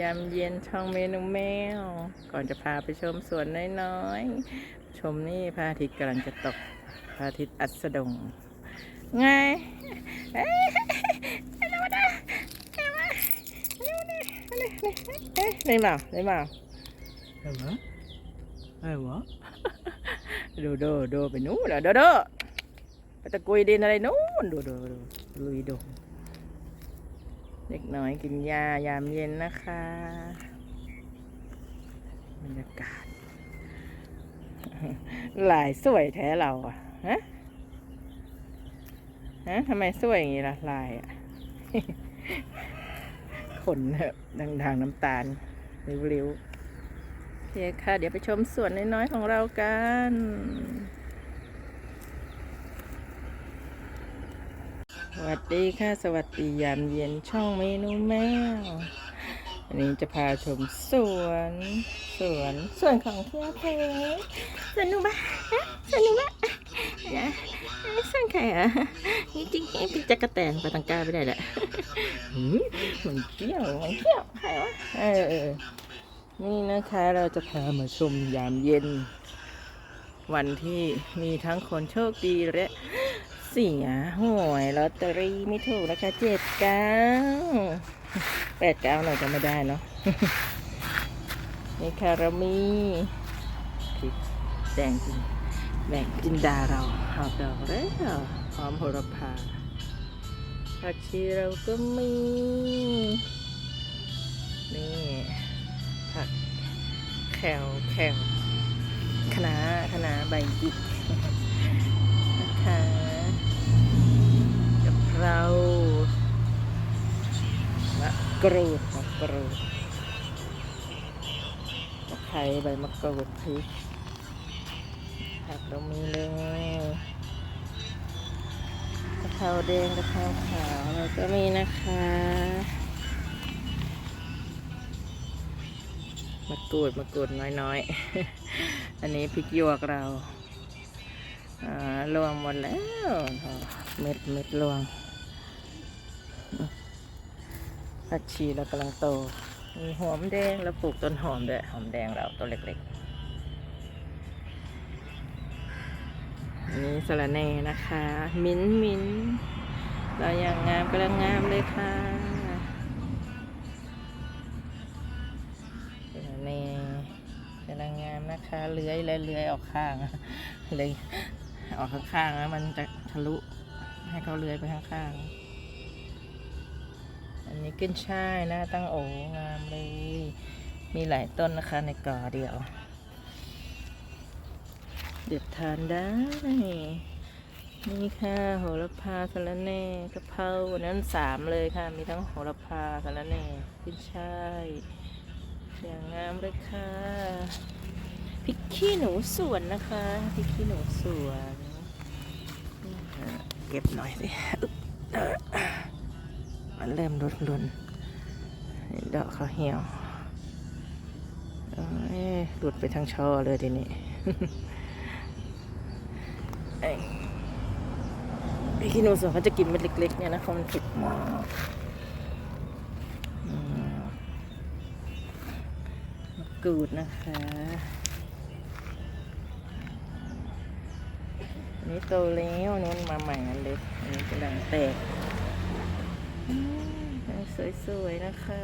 ยามเย็นช่องเมนูแมว ก่อนจะพาไปชมสวนน้อยๆ ชมนี่พระอาทิตย์กำลังจะตกพระอาทิตย์อัสดง ไงเอ้ยเร็วนะเร็วนะเร็วนะเร็วนะเอ้ยได้มาได้มาได้มาได้มาดูดูดูไปนู้นเหรอดูดูไปตะกุยดินอะไรนู้นดูดูดูลุยดู เด็กน้อยกินยายามเย็นนะคะบรรยากาศลายสวยแท้เราอะฮะฮะทำไมสวยอย่างนี้ล่ะลายอะขนแบบด่างๆน้ำตาลริ้วๆโอเคค่ะ เดี๋ยวไปชมสวนน้อยๆของเรากัน วัสดีค่ะ สวัสดียามเย็นช่องเมนูแมววันนี้จะพาชมสวน สวนสวนของเที่ยวเพสนุกปะฮะสนุกปะนะเอ้ยสวนใครอะนี่จริงๆเป็นจักรแตนปาตังกาไม่ได้แหละหืมมันเที่ยวมันเที่ยวใครวะเออเออนี่นะคะเราจะพามาชมยามเย็น วันที่มีทั้งคนโชคดีและ เสียหวยลอตเตอรี่ไม่ถูกนะคะเจ็ดเก้าแปดเก้าหน่อยจะไม่ได้เนาะนี่ค่ะเรามีพริกแดงจินแดงจินดาเราหอมดอกแล้วหอมโหระพาผักชีเราก็มีนี่ผักแขวแขวคณะน้าคะใบจิกนะคะ เรามะกรูดมะกรูดตะไคร้ใบมะกรูดพริกผักเรามีเลยกะเพราแดงกะเพราขาวเราก็มีนะคะมะกรูดมะกรูดน้อยๆ อันนี้พริกหยวกเราอ่ารวงหมดแล้วเม็ดเม็ดรวง ผักชีเรากำลังโต มีหอมแดงแล้วปลูกต้นหอมด้วย หอมแดงเราตัวเล็กๆอันนี้สะระแหน่นะคะ มิ้นมิ้นเราอย่างงามกำลังงามเลยค่ะสะระแหน่กำลังงามนะคะ เลื้อยและเลื้อยออกข้างเลยออกข้างๆแล้วมันจะทะลุให้เขาเลื้อยไปข้างๆ อันนี้ขึ้นช่ายหน้าตั้งโองามเลย มีหลายต้นนะคะในกอเดียว เด็ดทานได้ นี่ค่ะโหระพาสะระแน่กะเพราวันนั้นสามเลยค่ะ มีทั้งโหระพาสะระแน่ขึ้นช่ายอย่างงามเลยค่ะพริกขี้หนูสวนนะคะพริกขี้หนูสวน เก็บหน่อยสิ มันเริ่มรุนรุนดอกเขาเหี่ยวหลุดไปทั้งช่อเลยทีนี้ไอ้พรินูสวนเขาจะกินเม็ดเล็ก ๆ เนี่ยนะเขามันผ็ดมากกูดนะคะอันนี้โตแล้วนู้นมาใหม่อันเล็กอันนี้กำลังแตก สวยๆ นะคะ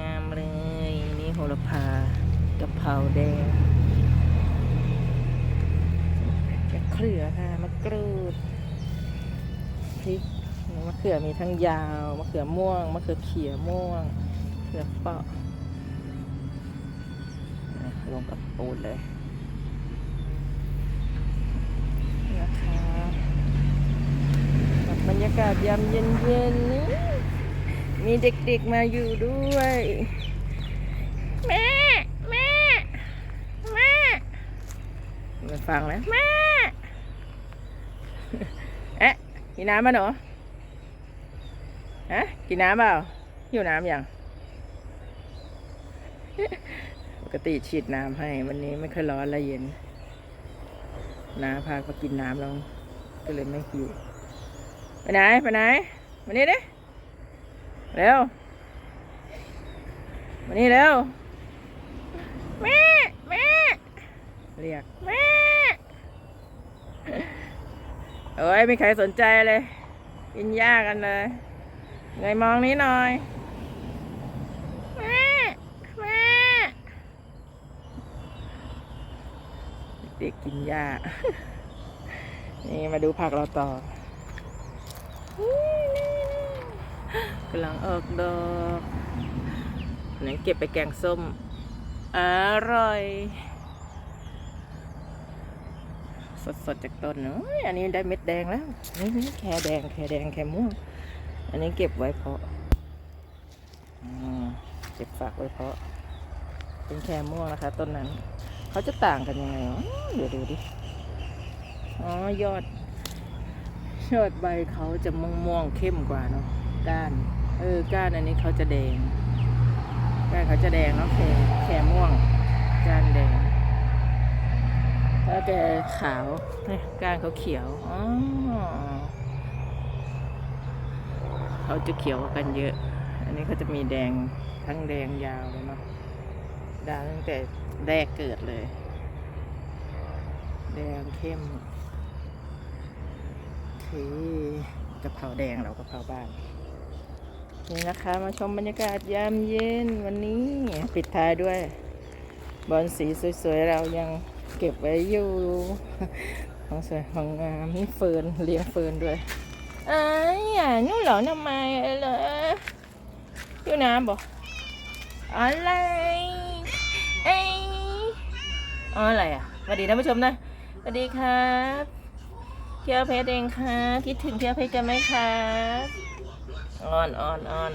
งามๆเลย นี่โหระพากะเพราแดงกระเขือค่ะมะกรูดพริกมะเขือมีทั้งยาวมะเขือม่วงมะเขือเขียวม่วงเขือเปาะอะรวมกับปูนเลย นะคะกับบ รรยากาศยามเย็นๆนี้มีเด็กๆมาอยู่ด้วย แม่ แม่ แม่มาฟังแล้วแม่ เอ๊ะกินน้ำมาหนูฮะกินน้ำเปล่าหิวน้ำยังปกติฉีดน้ำให้ วันนี้ไม่ค่อยร้อนและเย็นน้าพาเขากินน้ำแล้วก็เลยไม่หิว ไปไหน ไปไหนมานี่ดิเร็วมานี่เร็วแม่แม่เรียกแม่โอ้ยไม่ใครสนใจเลยกินหญ้ากันเลยเงยมองนี้หน่อยแม่แม่เด็กกินหญ้านี่มาดูผักเราต่อ กำลังออกดอกนั้นเก็บไปแกงส้ม อร่อย สดๆจากต้นเนอะอันนี้ได้เม็ดแดงแล้ว นี่นี่แคแดง แคแดง แคม่วง อันนี้เก็บไว้เพาะเก็บฝากไว้เพาะ เป็นแคม่วงนะคะต้นนั้น เขาจะต่างกันยังไงอ๋อเดี๋ยวดูดิ อ๋อ ยอด ยอดใบเขาจะม่วงม่วงเข้มกว่าเนาะก้าน เออก้านอันนี้เขาจะแดงก้านเขาจะแดงเนาะแคแคม่วงก้านแดงแล้วแกขาวนี่ก้านเขาเขียวอ๋อเขาจะเขียวกันเยอะ อันนี้เขาจะมีแดงทั้งแดงยาวเลยเนาะดาวตั้งแต่แรกเกิดเลย แดงเข้ม กะเพราแดงเรากะเพราบ้านนี่นะคะ มาชมบรรยากาศยามเย็นวันนี้ ปิดท้ายด้วย บอลสีสวยๆ เรายังเก็บไว้อยู่ ของสวยของงามนี่เฟิร์นเลี้ยงเฟิร์นด้วยอ้ายอะนู่นเหรอทำไมเหรออยู่น้ำบ่อะไรเอ้ยอ๋ออะไรอะสวัสดีท่านผู้ชมนะสวัสดีครับ เพียวเพชรเองค่ะคิดถึงเพียวเพชรกันไหมครับอ่อนอ่อนอ่อน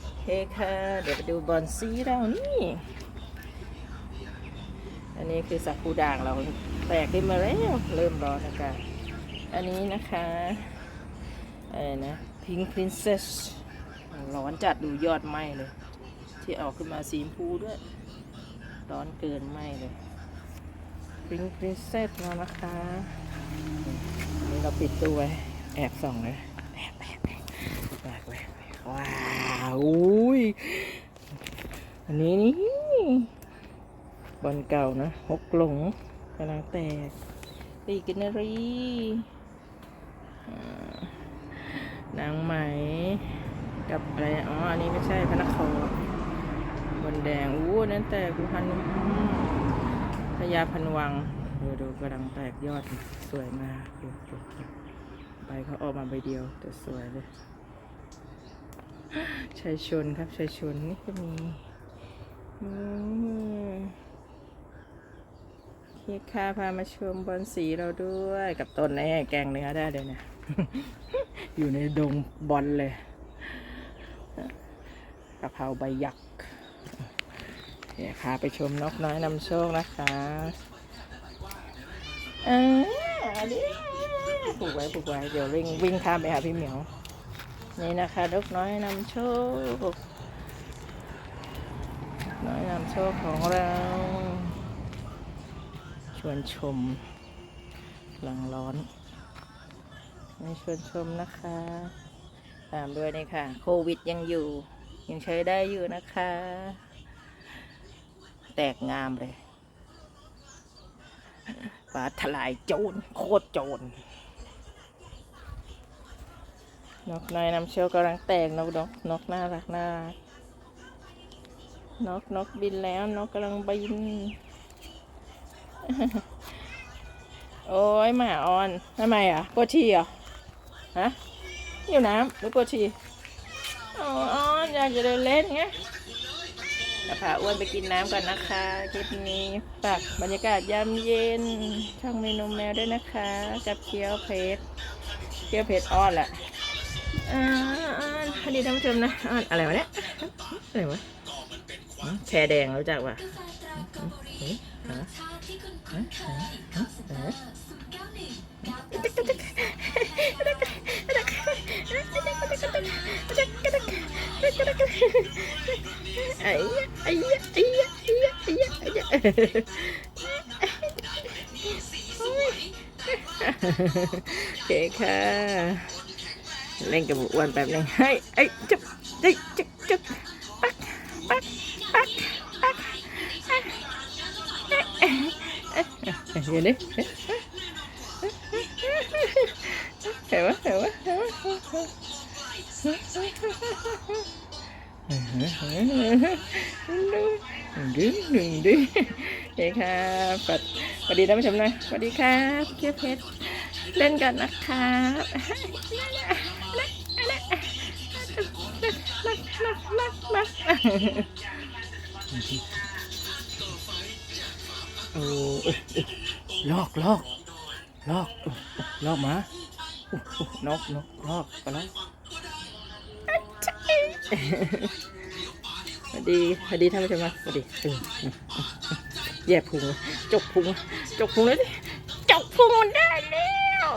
โอเคค่ะ เดี๋ยวไปดูบอลซีเรานี่ อันนี้คือสักคูด่างเราแตกขึ้นมาแล้วเริ่มร้อนอากาศอันนี้นะคะอะไรนะ Pink Princess ร้อนจัดดูยอดไหมเลย ที่ออกขึ้นมาสีชมพูด้วย ร้อนเกินไหมเลย Pink Princess แล้วนะคะ นี้เราปิดตัวไว้ แอบส่องเลยแอบแอบแอบแอบแอบว้าวอุ้ยอันนี้นี่บอลเก่านะหกหลงกำลังแตกปีกินนารีนางไหมกับอะไรอ๋ออันนี้ไม่ใช่พระนครบอลแดงอู้นั่นแตกดูพันพญาพันวัง ดูดูกำลังแตกยอดสวยมากดูดูดูใบเขาออกมาใบเดียวแต่สวยเลยชัยชนครับชัยชนนี่ก็มีอืมพี่ค่าพามาชมบอลสีเราด้วยกับต้นนี้แกงเนื้อได้เลยนะอยู่ในดงบอลเลยกะเพราใบหยักเดี๋ยวพาไปชมนกน้อยนำโชคนะคะ เออดิผูกไว้ผูกไว้เดี๋ยววิ่งวิ่งข้ามไปหาพี่เหมียว นี่นะคะนกน้อยนำโชคน้อยนำโชคของเรา ชวนชมหลังร้อนไม่ชวนชมนะคะ ตามด้วยนี่ค่ะ โควิดยังอยู่ ยังใช้ได้อยู่นะคะ แตกงามเลย ฟ้าทลายโจรโคตรโจรนกน้อยน้ำเชียวกำลังแตกนกนกนกน่ารักน่ารักนกนกบินแล้วนกกำลังบิน โอ้ยหมาออนทำไมอะปวดฉี่เหรอฮะอยู่น้ำหรือปวดฉี่อ๋อออนอยากจะเดินเล่นไง จะพาอ้วนไปกินน้ำก่อนนะคะคลิปนี้ฝากบรรยากาศยามเย็น ช่องเมนูแมวด้วยนะคะ กับเคี้ยวเพชรเคี้ยวเพชรอ้อนแหละอ่าอ้อนพอดีท่านผู้ชมนะอ้อนอะไรวะเนี่ยอะไรวะแชร์แดงรู้จักปะ โอเคค่ะ เล่นกับหมูอ้วนแป๊บนึงเฮ้ยเอ้ยจุ๊บจุ๊บจุ๊บจุ๊บปักปักปักปักเห็นดิเห็นไหมเห็นไหมเห็นไห มดึงดึงดึงโอเคครับสวัสดีท่านผู้ชมนะสวัสดีครับเกียวเพชรเล่นกันนะครับโอ้ลอกลอกลอกลอกมาโอ้นกนกลอกก็ลอก สวัสดีสวัสดีท่านผู้ชมสวัสดีแย่พุงจกพุงจกพุงเลยดิจกพุงมันได้แล้ว